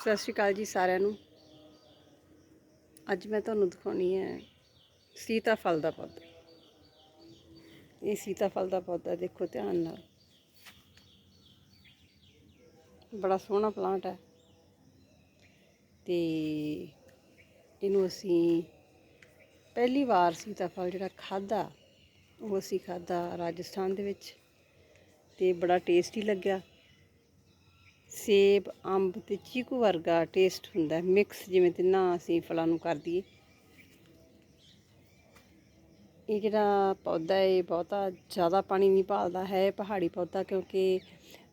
ਸਤਿ ਸ਼੍ਰੀ ਅਕਾਲ ਜੀ ਸਾਰਿਆਂ ਨੂੰ। ਅੱਜ ਮੈਂ ਤੁਹਾਨੂੰ ਦਿਖਾਉਣੀ ਹੈ ਸੀਤਾਫਲ ਦਾ ਪੌਦਾ। ਇਹ ਸੀਤਾਫਲ ਦਾ ਪੌਦਾ ਦੇਖੋ ਧਿਆਨ ਨਾਲ। ਬੜਾ ਸੋਹਣਾ ਪਲਾਂਟ ਹੈ। ਤੇ ਇਹਨੂੰ ਅਸੀਂ ਪਹਿਲੀ ਵਾਰ ਸੀਤਾਫਲ ਜਿਹੜਾ ਖਾਦਾ ਉਹ ਅਸੀਂ ਖਾਦਾ ਰਾਜਸਥਾਨ ਦੇ ਵਿੱਚ ਤੇ ਬੜਾ ਟੇਸਟੀ ਲੱਗਿਆ। ਸੇਬ, ਅੰਬ ਤੇ ਚੀਕੂ ਵਰਗਾ ਟੇਸਟ ਹੁੰਦਾ ਮਿਕਸ ਜਿਵੇਂ ਤਿੰਨਾਂ ਅਸੀਂ ਫਲਾਂ ਨੂੰ ਕਰ ਦਈਏ। ਇਹ ਜਿਹੜਾ ਪੌਦਾ ਹੈ, ਇਹ ਬਹੁਤਾ ਜ਼ਿਆਦਾ ਪਾਣੀ ਨਹੀਂ ਭਾਲਦਾ, ਹੈ ਪਹਾੜੀ ਪੌਦਾ ਕਿਉਂਕਿ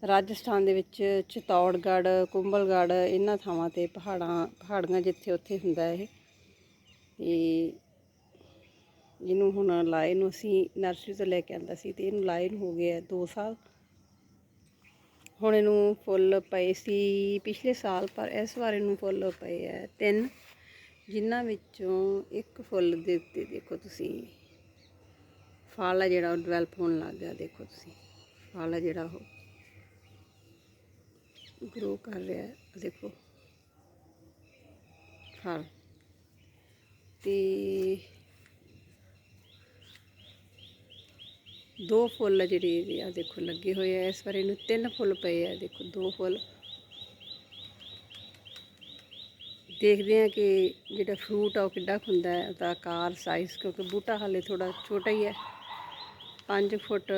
ਰਾਜਸਥਾਨ ਦੇ ਵਿੱਚ ਚਿਤੌੜਗੜ੍ਹ ਕੁੰਭਲਗੜ੍ਹ ਇਹਨਾਂ ਥਾਵਾਂ ਤੇ ਪਹਾੜਾਂ, ਪਹਾੜੀਆਂ ਜਿੱਥੇ ਉੱਥੇ ਹੁੰਦਾ ਇਹ। ਤੇ ਇਹਨੂੰ ਹੁਣ ਲਾਏ ਨੂੰ ਅਸੀਂ ਨਰਸਰੀ ਤੋਂ ਲੈ ਕੇ ਆਂਦਾ ਸੀ ਤੇ ਇਹਨੂੰ ਲਾਏ ਨੂੰ ਹੋ ਗਿਆ 2 ਸਾਲ। ਹੁਣ ਇਹਨੂੰ ਫੁੱਲ ਪਏ ਸੀ, ਪਿਛਲੇ ਸਾਲ ਪਰ ਇਸ ਵਾਰ ਇਹਨੂੰ ਫੁੱਲ ਪਏ ਐ ਤਿੰਨ, ਜਿਨ੍ਹਾਂ ਵਿੱਚੋਂ ਇੱਕ ਫੁੱਲ ਦੇ ਉੱਤੇ ਦੇਖੋ ਤੁਸੀਂ। ਫਲ ਆ ਜਿਹੜਾ ਉਹ ਡਿਵੈਲਪ ਹੋਣ ਲੱਗ ਗਿਆ, ਦੇਖੋ ਤੁਸੀਂ। ਫਲ ਆ ਜਿਹੜਾ ਉਹ ਗਰੋ ਕਰ ਰਿਹਾ, ਦੇਖੋ। ਫਲ ਤੇ ਦੋ ਫੁੱਲ ਜਿਹੜੇ ਇਹਦੇ ਆ, ਦੇਖੋ ਲੱਗੇ ਹੋਏ ਆ, ਇਸ ਵਾਰ ਇਹਨੂੰ ਤਿੰਨ ਫੁੱਲ ਪਏ ਆ, ਦੇਖੋ ਦੋ ਫੁੱਲ। ਦੇਖਦੇ ਆ ਕਿ ਜਿਹੜਾ ਫਰੂਟ ਆ ਉਹ ਕਿੱਡਾ ਕੁ ਹੁੰਦਾ ਹੈ, ਉਹਦਾ ਆਕਾਰ ਸਾਈਜ਼ ਕਿਉਂਕਿ ਬੂਟਾ ਹਾਲੇ ਥੋੜਾ ਛੋਟਾ ਹੀ ਹੈ। 5 ਫੁੱਟ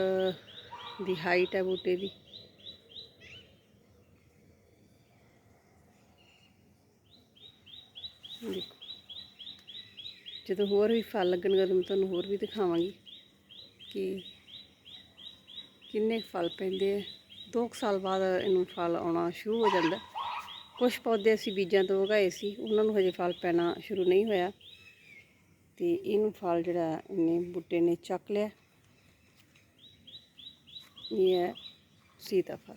ਦੀ ਹਾਈਟ ਹੈ ਬੂਟੇ ਦੀ। ਦੇਖੋ। ਜਦੋਂ ਹੋਰ ਵੀ ਫਲ ਲੱਗਣਗੇ ਤਾਂ ਮੈਂ ਤੁਹਾਨੂੰ ਹੋਰ ਵੀ ਦਿਖਾਵਾਂਗੀ ਕਿ ਕਿੰਨੇ ਕੁ ਫਲ ਪੈਂਦੇ ਆ? ਦੋ ਕੁ ਸਾਲ ਬਾਅਦ ਇਹਨੂੰ ਫਲ ਆਉਣਾ ਸ਼ੁਰੂ ਹੋ ਜਾਂਦਾ। ਕੁਝ ਪੌਦੇ ਅਸੀਂ ਬੀਜਾਂ ਤੋਂ ਉਗਾਏ ਸੀ, ਉਹਨਾਂ ਨੂੰ ਹਜੇ ਫਲ ਪੈਣਾ ਸ਼ੁਰੂ ਨਹੀਂ ਹੋਇਆ। ਤੇ ਇਹਨੂੰ ਫਲ ਜਿਹੜਾ ਇਹਨੇ ਬੂਟੇ ਨੇ ਚੱਕ ਲਿਆ। ਇਹ ਹੈ ਸੀਤਾਫਲ